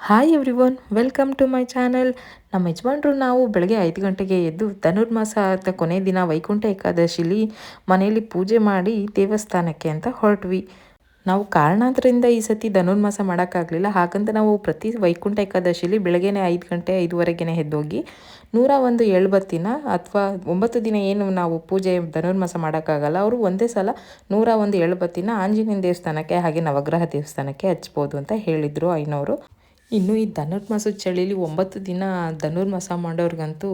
Hi everyone welcome to my channel ನಮ್ಮ ಯಜಮಾನ್ರು ನಾವು ಬೆಳಗ್ಗೆ ಐದು ಗಂಟೆಗೆ ಎದ್ದು ಧನುರ್ಮಾಸ ಅಂತ ಕೊನೆ ದಿನ ವೈಕುಂಠ ಏಕಾದಶಿಲಿ ಮನೆಯಲ್ಲಿ ಪೂಜೆ ಮಾಡಿ ದೇವಸ್ಥಾನಕ್ಕೆ ಅಂತ ಹೊರಟ್ವಿ. ನಾವು ಕಾರಣಾಂತರದಿಂದ ಈ ಸತಿ ಧನುರ್ಮಾಸ ಮಾಡೋಕ್ಕಾಗಲಿಲ್ಲ. ಹಾಗಂತ ನಾವು ಪ್ರತಿ ವೈಕುಂಠ ಏಕಾದಶಿಲಿ ಬೆಳಗ್ಗೆನೆ ಐದು ಗಂಟೆ ಐದುವರೆಗೆ ಎದ್ದೋಗಿ ನೂರ ಒಂದು ಎಳ್ಬತ್ತಿನ ಅಥವಾ ಒಂಬತ್ತು ದಿನ ಏನು ನಾವು ಪೂಜೆ ಧನುರ್ಮಾಸ ಮಾಡೋಕ್ಕಾಗಲ್ಲ. ಅವರು ಒಂದೇ ಸಲ ನೂರ ಒಂದು ಎಳ್ಬತ್ತಿನ ಆಂಜನೇಯ ದೇವಸ್ಥಾನಕ್ಕೆ ಹಾಗೆ ನವಗ್ರಹ ದೇವಸ್ಥಾನಕ್ಕೆ ಹಚ್ಬೋದು ಅಂತ ಹೇಳಿದರು ಐನವರು ಇನ್ನು ಈ ಧನುರ್ಮಾಸದ ಚಳಿಲಿ ಒಂಬತ್ತು ದಿನ ಧನುರ್ಮಾಸ ಮಾಡೋರಿಗಂತೂ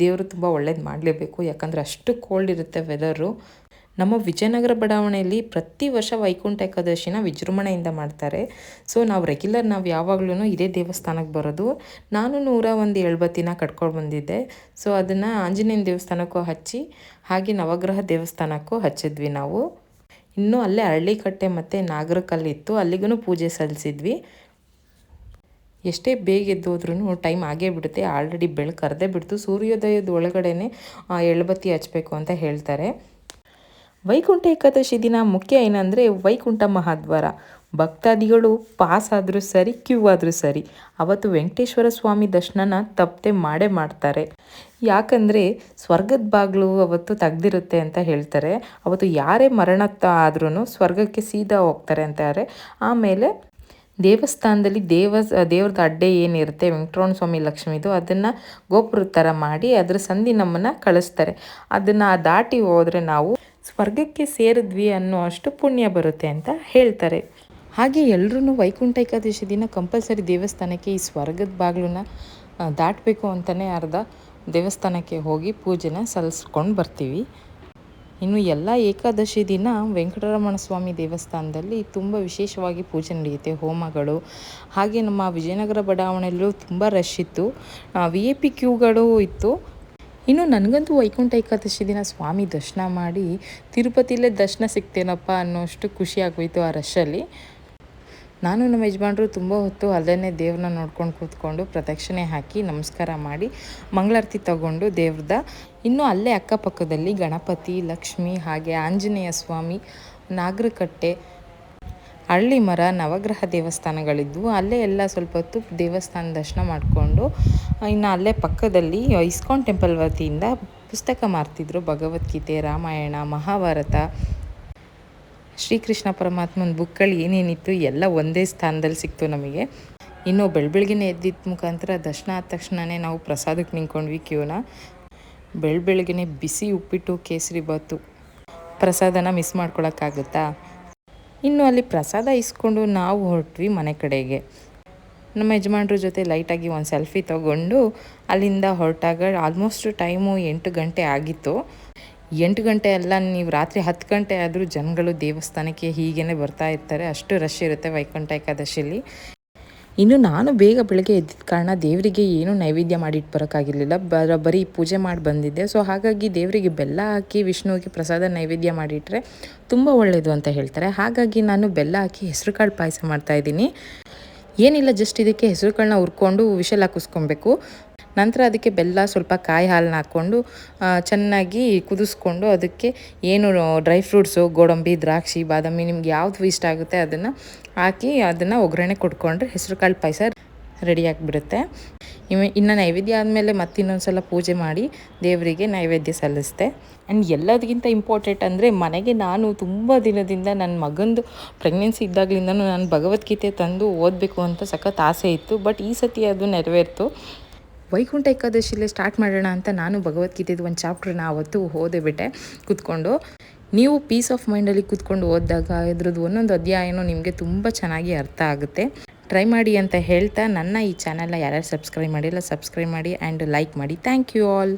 ದೇವರು ತುಂಬ ಒಳ್ಳೇದು ಮಾಡಲೇಬೇಕು. ಯಾಕಂದರೆ ಅಷ್ಟು ಕೋಲ್ಡ್ ಇರುತ್ತೆ ವೆದರು ನಮ್ಮ ವಿಜಯನಗರ ಬಡಾವಣೆಯಲ್ಲಿ ಪ್ರತಿ ವರ್ಷ ವೈಕುಂಠ ಏಕಾದಶಿನ ವಿಜೃಂಭಣೆಯಿಂದ ಮಾಡ್ತಾರೆ. ಸೊ ನಾವು ರೆಗ್ಯುಲರ್ ನಾವು ಯಾವಾಗಲೂ ಇದೇ ದೇವಸ್ಥಾನಕ್ಕೆ ಬರೋದು. ನಾನು ನೂರ ಒಂದು ಎಳ್ಬತ್ತಿನ ಕಟ್ಕೊಂಡು ಬಂದಿದ್ದೆ. ಸೊ ಅದನ್ನು ಆಂಜನೇಯನ ದೇವಸ್ಥಾನಕ್ಕೂ ಹಚ್ಚಿ, ಹಾಗೆ ನವಗ್ರಹ ದೇವಸ್ಥಾನಕ್ಕೂ ಹಚ್ಚಿದ್ವಿ ನಾವು. ಇನ್ನೂ ಅಲ್ಲೇ ಹಳ್ಳಿಕಟ್ಟೆ ಮತ್ತು ನಾಗರಕಲ್ಲಿತ್ತು. ಅಲ್ಲಿಗೂ ಪೂಜೆ ಸಲ್ಲಿಸಿದ್ವಿ. ಎಷ್ಟೇ ಬೇಗ ಎದ್ದೋದ್ರೂ ಟೈಮ್ ಆಗೇ ಬಿಡುತ್ತೆ. ಆಲ್ರೆಡಿ ಬೆಳಕು ಕರೆದೇ ಬಿಡ್ತು. ಸೂರ್ಯೋದಯದ ಒಳಗಡೆನೆ ಎಳ್ಬತ್ತಿ ಹಚ್ಚಬೇಕು ಅಂತ ಹೇಳ್ತಾರೆ. ವೈಕುಂಠ ಏಕಾದಶಿ ದಿನ ಮುಖ್ಯ ಏನಂದರೆ ವೈಕುಂಠ ಮಹಾದ್ವಾರ. ಭಕ್ತಾದಿಗಳು ಪಾಸ್ ಆದರೂ ಸರಿ ಕ್ಯೂ ಆದರೂ ಸರಿ, ಅವತ್ತು ವೆಂಕಟೇಶ್ವರ ಸ್ವಾಮಿ ದರ್ಶನನ ತಪ್ಪದೆ ಮಾಡೇ ಮಾಡ್ತಾರೆ. ಯಾಕಂದರೆ ಸ್ವರ್ಗದ ಬಾಗಿಲು ಅವತ್ತು ತೆಗ್ದಿರುತ್ತೆ ಅಂತ ಹೇಳ್ತಾರೆ. ಅವತ್ತು ಯಾರೇ ಮರಣ ಆದ್ರೂ ಸ್ವರ್ಗಕ್ಕೆ ಸೀದಾ ಹೋಗ್ತಾರೆ ಅಂತಾರೆ. ಆಮೇಲೆ ದೇವಸ್ಥಾನದಲ್ಲಿ ದೇವ ದೇವ್ರದ್ದು ಅಡ್ಡೆ ಏನಿರುತ್ತೆ, ವೆಂಕಟರಮಣ ಸ್ವಾಮಿ ಲಕ್ಷ್ಮಿದು, ಅದನ್ನು ಗೋಪುರದ ಥರ ಮಾಡಿ ಅದರ ಸಂಧಿ ನಮ್ಮನ್ನು ಕಳಿಸ್ತಾರೆ. ಅದನ್ನು ದಾಟಿ ಹೋದರೆ ನಾವು ಸ್ವರ್ಗಕ್ಕೆ ಸೇರಿದ್ವಿ ಅನ್ನೋ ಅಷ್ಟು ಪುಣ್ಯ ಬರುತ್ತೆ ಅಂತ ಹೇಳ್ತಾರೆ. ಹಾಗೆ ಎಲ್ಲರೂ ವೈಕುಂಠ ಏಕಾದಶಿ ದಿನ ಕಂಪಲ್ಸರಿ ದೇವಸ್ಥಾನಕ್ಕೆ ಈ ಸ್ವರ್ಗದ ಬಾಗಿಲನ್ನ ದಾಟಬೇಕು ಅಂತಲೇ ಅರ್ಧ ದೇವಸ್ಥಾನಕ್ಕೆ ಹೋಗಿ ಪೂಜೆನ ಸಲ್ಲಿಸ್ಕೊಂಡು ಬರ್ತೀವಿ. ಇನ್ನು ಎಲ್ಲ ಏಕಾದಶಿ ದಿನ ವೆಂಕಟರಮಣ ಸ್ವಾಮಿ ದೇವಸ್ಥಾನದಲ್ಲಿ ತುಂಬ ವಿಶೇಷವಾಗಿ ಪೂಜೆ ನಡೆಯುತ್ತೆ, ಹೋಮಗಳು. ಹಾಗೆ ನಮ್ಮ ವಿಜಯನಗರ ಬಡಾವಣೆಯಲ್ಲೂ ತುಂಬ ರಶ್ ಇತ್ತು. ವಿ ಎ ಪಿ ಕ್ಯೂಗಳು ಇತ್ತು. ಇನ್ನು ನನಗಂತೂ ವೈಕುಂಠ ಏಕಾದಶಿ ದಿನ ಸ್ವಾಮಿ ದರ್ಶನ ಮಾಡಿ, ತಿರುಪತಿಲೇ ದರ್ಶನ ಸಿಗ್ತೇನಪ್ಪ ಅನ್ನೋಷ್ಟು ಖುಷಿ ಆಗೋಯಿತು ಆ ರಶಲ್ಲಿ ನಾನು ನಮ್ಮ ಯಜಮಾನರು ತುಂಬ ಹೊತ್ತು ಅಲ್ಲೇ ದೇವ್ರನ್ನ ನೋಡ್ಕೊಂಡು ಕೂತ್ಕೊಂಡು ಪ್ರದಕ್ಷಿಣೆ ಹಾಕಿ ನಮಸ್ಕಾರ ಮಾಡಿ ಮಂಗಳಾರತಿ ತಗೊಂಡು ದೇವ್ರದ ಇನ್ನು ಅಲ್ಲೇ ಅಕ್ಕಪಕ್ಕದಲ್ಲಿ ಗಣಪತಿ, ಲಕ್ಷ್ಮಿ ಹಾಗೆ ಆಂಜನೇಯ ಸ್ವಾಮಿ, ನಾಗರಕಟ್ಟೆ, ಹಳ್ಳಿ ಮರ, ನವಗ್ರಹ ದೇವಸ್ಥಾನಗಳಿದ್ವು. ಅಲ್ಲೇ ಎಲ್ಲ ಸ್ವಲ್ಪ ಹೊತ್ತು ದೇವಸ್ಥಾನ ದರ್ಶನ ಮಾಡಿಕೊಂಡು, ಇನ್ನು ಅಲ್ಲೇ ಪಕ್ಕದಲ್ಲಿ ಇಸ್ಕಾನ್ ಟೆಂಪಲ್ ವತಿಯಿಂದ ಪುಸ್ತಕ ಮಾರ್ತಿದ್ರು ಭಗವದ್ಗೀತೆ, ರಾಮಾಯಣ, ಮಹಾಭಾರತ. ಶ್ರೀಕೃಷ್ಣ ಪರಮಾತ್ಮನ ಬುಕ್ಗಳು ಏನೇನಿತ್ತು ಎಲ್ಲ ಒಂದೇ ಸ್ಥಾನದಲ್ಲಿ ಸಿಕ್ತು ನಮಗೆ. ಇನ್ನು ಬೆಳಬೆಳಗಿನ ಎದ್ದಿದ್ದ ಮುಖಾಂತರ ದರ್ಶನ ಆದ ತಕ್ಷಣವೇ ನಾವು ಪ್ರಸಾದಕ್ಕೆ ನಿಂತ್ಕೊಂಡ್ವಿ ಕ್ಯೂನ. ಬೆಳಬೆಳಗ್ಗೆ ಬಿಸಿ ಉಪ್ಪಿಟ್ಟು ಕೇಸರಿ ಬಾತು. ಪ್ರಸಾದನ ಮಿಸ್ ಮಾಡ್ಕೊಳಕ್ಕಾಗುತ್ತಾ? ಇನ್ನು ಅಲ್ಲಿ ಪ್ರಸಾದ ಇಸ್ಕೊಂಡು ನಾವು ಹೊರಟ್ವಿ ಮನೆ ಕಡೆಗೆ. ನಮ್ಮ ಯಜಮಾನ್ರ ಜೊತೆ ಲೈಟಾಗಿ ಒಂದು ಸೆಲ್ಫಿ ತಗೊಂಡು ಅಲ್ಲಿಂದ ಹೊರಟಾಗ ಆಲ್ಮೋಸ್ಟ್ ಟೈಮು ಎಂಟು ಗಂಟೆ ಆಗಿತ್ತು. ಎಂಟು ಗಂಟೆ ಅಲ್ಲ, ನೀವು ರಾತ್ರಿ ಹತ್ತು ಗಂಟೆ ಆದರೂ ಜನಗಳು ದೇವಸ್ಥಾನಕ್ಕೆ ಹೀಗೇ ಬರ್ತಾ ಇರ್ತಾರೆ. ಅಷ್ಟು ರಶ್ ಇರುತ್ತೆ ವೈಕುಂಠ ಏಕಾದಶಿಯಲ್ಲಿ ಇನ್ನು ನಾನು ಬೇಗ ಬೆಳಗ್ಗೆ ಎದ್ದಿದ್ದ ಕಾರಣ ದೇವರಿಗೆ ಏನೂ ನೈವೇದ್ಯ ಮಾಡಿಟ್ಟು ಬರೋಕ್ಕಾಗಿರಲಿಲ್ಲ. ಬರ, ಬರೀ ಪೂಜೆ ಮಾಡಿ ಬಂದಿದ್ದೆ. ಸೊ ಹಾಗಾಗಿ ದೇವರಿಗೆ ಬೆಲ್ಲ ಹಾಕಿ, ವಿಷ್ಣುವಿಗೆ ಪ್ರಸಾದ ನೈವೇದ್ಯ ಮಾಡಿಟ್ರೆ ತುಂಬ ಒಳ್ಳೆಯದು ಅಂತ ಹೇಳ್ತಾರೆ. ಹಾಗಾಗಿ ನಾನು ಬೆಲ್ಲ ಹಾಕಿ ಹೆಸರು ಕಾಳು ಪಾಯಸ ಮಾಡ್ತಾಯಿದ್ದೀನಿ ಏನಿಲ್ಲ ಜಸ್ಟ್ ಇದಕ್ಕೆ ಹೆಸರುಗಳನ್ನ ಹುರ್ಕೊಂಡು ವಿಷಲ್ ಹಾಕಿಸ್ಕೊಬೇಕು ನಂತರ ಅದಕ್ಕೆ ಬೆಲ್ಲ ಸ್ವಲ್ಪ ಕಾಯಿ ಹಾಲನ್ನ ಹಾಕ್ಕೊಂಡು ಚೆನ್ನಾಗಿ ಕುದಿಸ್ಕೊಂಡು ಅದಕ್ಕೆ ಏನು ಡ್ರೈ ಫ್ರೂಟ್ಸು, ಗೋಡಂಬಿ, ದ್ರಾಕ್ಷಿ, ಬಾದಾಮಿ ನಿಮ್ಗೆ ಯಾವುದು ಇಷ್ಟ ಆಗುತ್ತೆ ಅದನ್ನು ಹಾಕಿ ಅದನ್ನು ಒಗ್ಗರಣೆ ಕೊಟ್ಕೊಂಡ್ರೆ ಹೆಸರು ಕಾಳು ಪಾಯಸ ರೆಡಿ ಆಗಿಬಿಡುತ್ತೆ. ಇನ್ನು ನೈವೇದ್ಯ ಆದಮೇಲೆ ಮತ್ತಿನ್ನೊಂದು ಸಲ ಪೂಜೆ ಮಾಡಿ ದೇವರಿಗೆ ನೈವೇದ್ಯ ಸಲ್ಲಿಸ್ದೆ ಆ್ಯಂಡ್ ಎಲ್ಲದಕ್ಕಿಂತ ಇಂಪಾರ್ಟೆಂಟ್ ಅಂದರೆ ಮನೆಗೆ ನಾನು ತುಂಬ ದಿನದಿಂದ ನನ್ನ ಮಗಂದು ಪ್ರೆಗ್ನೆನ್ಸಿ ಇದ್ದಾಗಲಿಂದನೂ ನಾನು ಭಗವದ್ಗೀತೆ ತಂದು ಓದಬೇಕು ಅಂತ ಸಖತ್ ಆಸೆ ಇತ್ತು. ಬಟ್ ಈ ಸತಿ ಅದು ನೆರವೇರ್ತು. ವೈಕುಂಠ ಏಕಾದಶಿಲೇ ಸ್ಟಾರ್ಟ್ ಮಾಡೋಣ ಅಂತ ನಾನು ಭಗವದ್ಗೀತೆದು ಒಂದು ಚಾಪ್ಟ್ರನ್ನ ಆವತ್ತು ಓದೇ ಬಿಟ್ಟೆ, ಕೂತ್ಕೊಂಡು. ನೀವು ಪೀಸ್ ಆಫ್ ಮೈಂಡಲ್ಲಿ ಕೂತ್ಕೊಂಡು ಓದಿದಾಗ ಇದ್ರದ್ದು ಒಂದೊಂದು ಅಧ್ಯಾಯನೂ ನಿಮಗೆ ತುಂಬ ಚೆನ್ನಾಗಿ ಅರ್ಥ ಆಗುತ್ತೆ. ಟ್ರೈ ಮಾಡಿ ಅಂತ ಹೇಳ್ತಾ ನನ್ನ ಈ ಚಾನಲ್ನ ಯಾರ್ಯಾರು ಸಬ್ಸ್ಕ್ರೈಬ್ ಮಾಡಿಲ್ಲ ಸಬ್ಸ್ಕ್ರೈಬ್ ಮಾಡಿ ಆ್ಯಂಡ್ ಲೈಕ್ ಮಾಡಿ. Thank you all